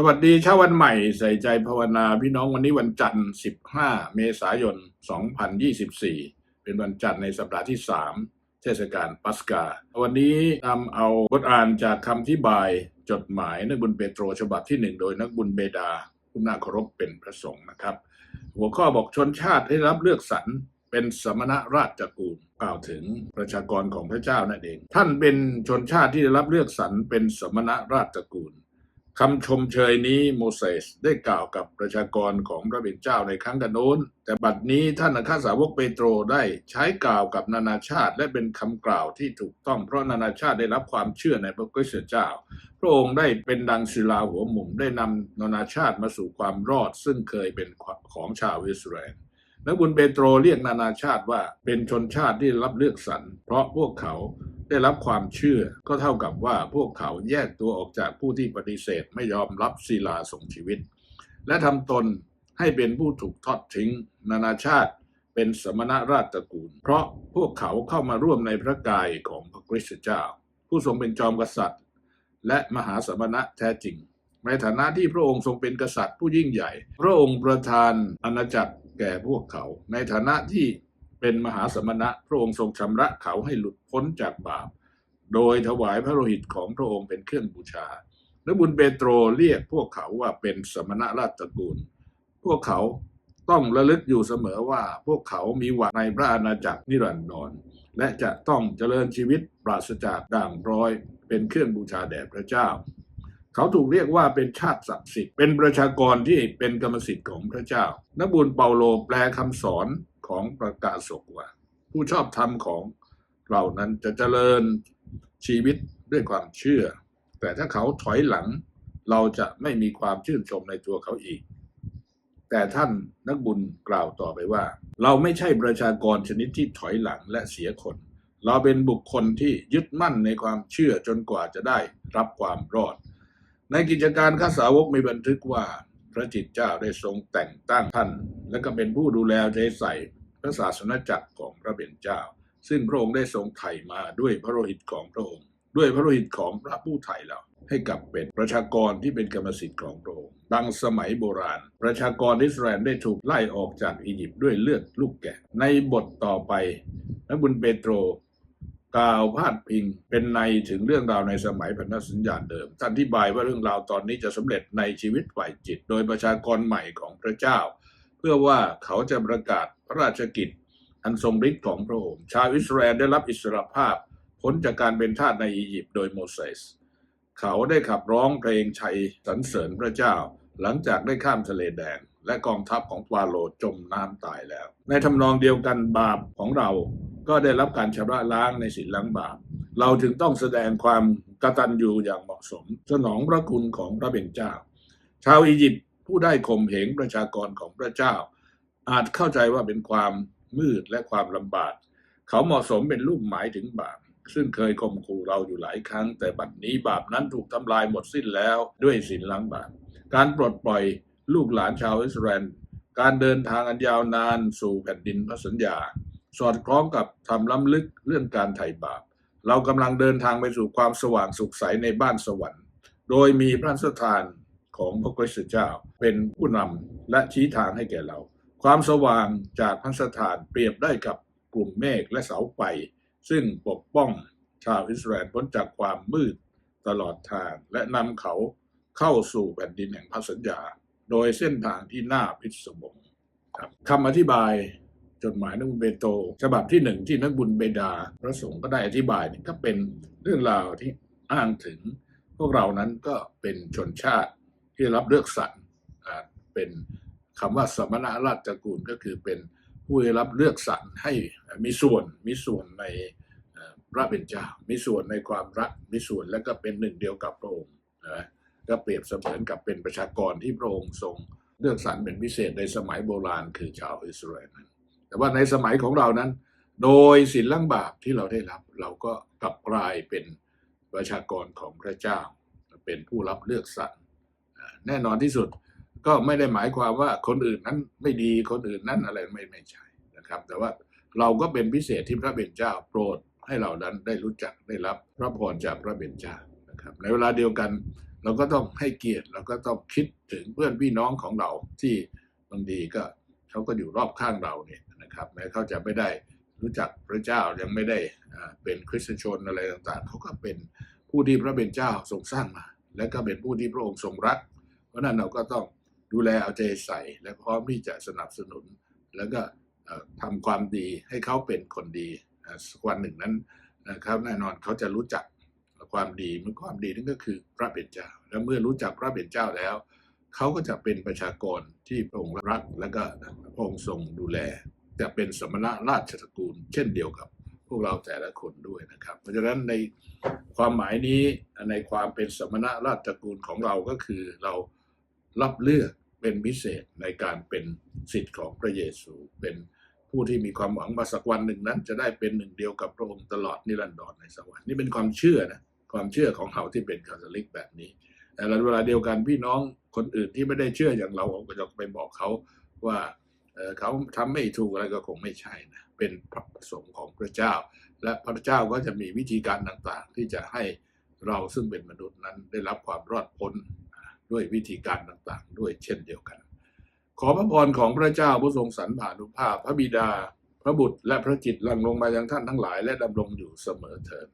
สวัสดีเช้าวันใหม่ใส่ใจภาวนาพี่น้องวันนี้วันจันทร์ 15 เมษายน 2024 เป็นวันจันทร์ในสัปดาห์ที่ 3 เทศกาลปัสกา วันนี้นำเอาบทอ่านจากคำที่บายจดหมายนักบุญเปโตรฉบับที่ 1 โดยนักบุญเบดาผู้น่าเคารพเป็นพระสงฆ์นะครับ หัวข้อบอกชนชาติให้รับเลือกสรรเป็นสมณราชกูลกล่าวถึงประชากรของพระเจ้านั่นเอง ท่านเป็นชนชาติที่ได้รับเลือกสรรเป็นสมณราชกูล คำชมเชยนี้โมเสสได้กล่าวกับประชากรของพระบิดเจ้าในครั้งกันโน้น แต่บัดนี้ท่านอัครสาวกเปโตรได้ใช้กล่าวกับนานาชาติ และเป็นคำกล่าวที่ถูกต้องเพราะนานาชาติได้รับความเชื่อในพระคริสต์เจ้า พระองค์ได้เป็นดังศิลาหัวหมุนได้นำนานาชาติมาสู่ความรอด ซึ่งเคยเป็นของชาวอิสราเอลนักบุญเปโตรเรียกนานาชาติว่าเป็นชนชาติที่รับเลือกสรรเพราะพวกเขา ได้รับความเชื่อ ก็เท่ากับว่าพวกเขาแยกตัวออกจากผู้ที่ปฏิเสธไม่ยอมรับศิลาส่งชีวิต และทำตนให้เป็นผู้ถูกทอดทิ้ง นานาชาติเป็นสมณราชตระกูล เพราะพวกเขาเข้ามาร่วมในพระกายของพระคริสต์เจ้า ผู้ทรงเป็นจอมกษัตริย์ และมหาสมณะแท้จริง ในฐานะที่พระองค์ทรงเป็นกษัตริย์ผู้ยิ่งใหญ่ พระองค์ประทานอาณาจักรแก่พวกเขา ในฐานะที่ เป็นมหาสมณะพระองค์ทรงชำระเขาให้หลุดพ้นจากบาป โดยถวายพระโลหิตของพระองค์เป็นเครื่องบูชา และบุญเปโตรเรียกพวกเขาว่าเป็นสมณะราชตระกูล พวกเขาต้องระลึกอยู่เสมอว่าพวกเขามีหวังในพระอาณาจักรนิรันดรและจะต้องเจริญชีวิตปราศจากด่างพร้อยเป็นเครื่องบูชาแด่พระเจ้า เขาถูกเรียกว่าเป็นชาติศักดิ์สิทธิ์เป็นประชากรที่เป็นกรรมสิทธิ์ของพระเจ้า นบุญเปาโลแปลคำสอน ของประกาศกว่า ผู้ชอบธรรมของเรานั้นจะเจริญชีวิตด้วยความเชื่อ แต่ถ้าเขาถอยหลัง เราจะไม่มีความชื่นชมในตัวเขาอีก แต่ท่านนักบุญกล่าวต่อไปว่า เราไม่ใช่ประชากรชนิดที่ถอยหลังและเสียคน เราเป็นบุคคลที่ยึดมั่นในความเชื่อจนกว่าจะได้รับความรอด ในกิจการข้าสาวกมีบันทึกว่าพระจิตเจ้าได้ทรงแต่งตั้งท่าน และก็เป็นผู้ดูแลใจใส่ พระศาสนจักรของพระเบญเจ้า ซึ่งพระองค์ได้ทรงไถ่มาด้วยพระโลหิตของพระองค์ ด้วยพระโลหิตของพระผู้ไถ่เราให้กับเป็นประชากรที่เป็นกรรมสิทธิ์ของพระองค์ดังสมัยโบราณ ประชากรอิสราเอลได้ถูกไล่ออกจากอียิปต์ด้วยเลือดลูกแกะ ในบทต่อไปพระบุญเปโตรกล่าวพาดพิงเป็นในถึงเรื่องราวในสมัยพันธสัญญาเดิม ท่านอธิบายว่าเรื่องราวตอนนี้จะสำเร็จในชีวิตฝ่ายจิต โดยประชากรใหม่ของพระเจ้า เพื่อว่าเขาจะประกาศพระราชกิจ อันทรงฤทธิ์ของพระองค์ ชาวอิสราเอลได้รับอิสรภาพพ้นจากการเป็นทาสในอียิปต์โดยโมเสส เขาได้ขับร้องเพลงชัยสรรเสริญพระเจ้า หลังจากได้ข้ามทะเลแดง และกองทัพของฟาโรห์จมน้ำตายแล้ว ในทำนองเดียวกันบาปของเราก็ได้รับการชำระล้างในสินล้างบาป เราถึงต้องแสดงความกตัญญูอย่างเหมาะสม สนองพระคุณของพระเป็นเจ้า ชาวอียิปต์ ผู้ได้ข่มเหงประชากรของพระเจ้า อาจเข้าใจว่าเป็นความมืดและความลำบาก เขาเหมาะสมเป็นรูปหมายถึงบาป ซึ่งเคยข่มขู่เราอยู่หลายครั้ง แต่บัดนี้บาปนั้นถูกทำลายหมดสิ้นแล้วด้วยสินล้างบาป การปลดปล่อยลูกหลานชาวอิสราเอลการเดินทางอันยาวนานสู่แผ่นดินพระสัญญา สอดคล้องกับทำล้ำลึกเรื่องการไถ่บาป เรากำลังเดินทางไปสู่ความสว่างสุขใสในบ้านสวรรค์ โดยมีพระสถาน ของพระคริสต์เจ้า เป็นผู้นำและชี้ทางให้แก่เรา ความสว่างจากพระสถานเปรียบได้กับกลุ่มเมฆและเสาไฟซึ่งปกป้องชาวอิสราเอลพ้นจากความมืดตลอดทางและนำเขาเข้าสู่แผ่นดินแห่งพระสัญญา โดยเส้นทางที่น่าพิศวงครับคำอธิบายจดหมายนักบุญเบโต ฉบับที่หนึ่งที่นักบุญเบดา พระสงฆ์ก็ได้อธิบายนี่ก็เป็นเรื่องราวที่อ้างถึง พวกเรานั้นก็เป็นชนชาติ ที่รับเลือกสรรเป็นคำว่าสมณราชกูลก็คือเป็นผู้ได้รับเลือกสรรให้มีส่วนมีส่วนในพระเป็นเจ้า มีส่วนในความรัก มีส่วนและก็เป็นหนึ่งเดียวกับพระองค์นะก็เปรียบเสมือนกับเป็นประชากรที่พระองค์ทรงเลือกสรรเป็นพิเศษในสมัยโบราณคือชาวอิสราเอลนั้น แต่ว่าในสมัยของเรานั้น โดยสินล้างบาปที่เราได้รับ เราก็กลับกลายเป็นประชากรของพระเจ้า เป็นผู้รับเลือกสรร แน่นอนที่สุดก็ไม่ได้หมายความว่าคนอื่นนั้นไม่ดีคนอื่นนั้นอะไรไม่ไม่ใช่นะครับ แต่ว่าเราก็เป็นพิเศษที่พระเป็นเจ้าโปรดให้เรานั้นได้รู้จักได้รับพระพรจากพระเป็นเจ้านะครับ ในเวลาเดียวกัน เราก็ต้องให้เกียรติเราก็ต้องคิดถึงเพื่อนพี่น้องของเราที่บางทีก็เขาก็อยู่รอบข้างเราเนี่ยนะครับแม้เขาจะไม่ได้รู้จักพระเจ้ายังไม่ได้เป็นคริสตชนอะไรต่างๆเขาก็เป็นผู้ที่พระเป็นเจ้าทรงสร้างมา และก็เป็นผู้ที่พระองค์ทรงรัก เพราะนั้นเราก็ต้องดูแลเอาใจใส่ และพร้อมที่จะสนับสนุน แล้วก็เอ่อทำความดีให้เขาเป็นคนดีสักวันหนึ่งนั้นนะครับแน่นอนเขาจะรู้จักความดีเมื่อความดีนั่นก็คือพระเป็นเจ้า และเมื่อรู้จักพระเป็นเจ้าแล้ว เขาก็จะเป็นประชากรที่พระองค์รัก และก็พระองค์ทรงดูแล จะเป็นสมณะราชตระกูลเช่นเดียวกับพวกเราแต่ละคนด้วยนะครับ เพราะฉะนั้นในความหมายนี้ ในความเป็นสมณะราชตระกูลของเราก็คือเรารับเลือกเป็นพิเศษในการเป็นสิทธิ์ของพระเยซูเป็นผู้ที่มีความหวังว่าสักวันหนึ่งนั้น จะได้เป็นหนึ่งเดียวกับพระองค์ตลอดนิรันดรในสวรรค์นี่เป็นความเชื่อนะความเชื่อของเขาที่เป็นคาทอลิกแบบนี้แต่ในเวลาเดียวกันพี่น้องคนอื่นที่ไม่ได้เชื่ออย่างเราเราก็จะไปบอกเขาว่าเอ่อเขาทำไม่ถูกอะไรก็คงไม่ใช่นะเป็นพระประสงค์ของพระเจ้า และพระเจ้าก็จะมีวิธีการต่างๆ ที่จะให้ เราซึ่งเป็นมนุษย์นั้นได้รับความรอดพ้นด้วยวิธีการต่างๆ ด้วยเช่นเดียวกัน ขอพระพรของพระเจ้าผู้ทรงสรรผานุภาพ พระบิดา พระบุตรและพระจิตหลังลงมายังท่านทั้งหลาย และดำรงอยู่เสมอเถิด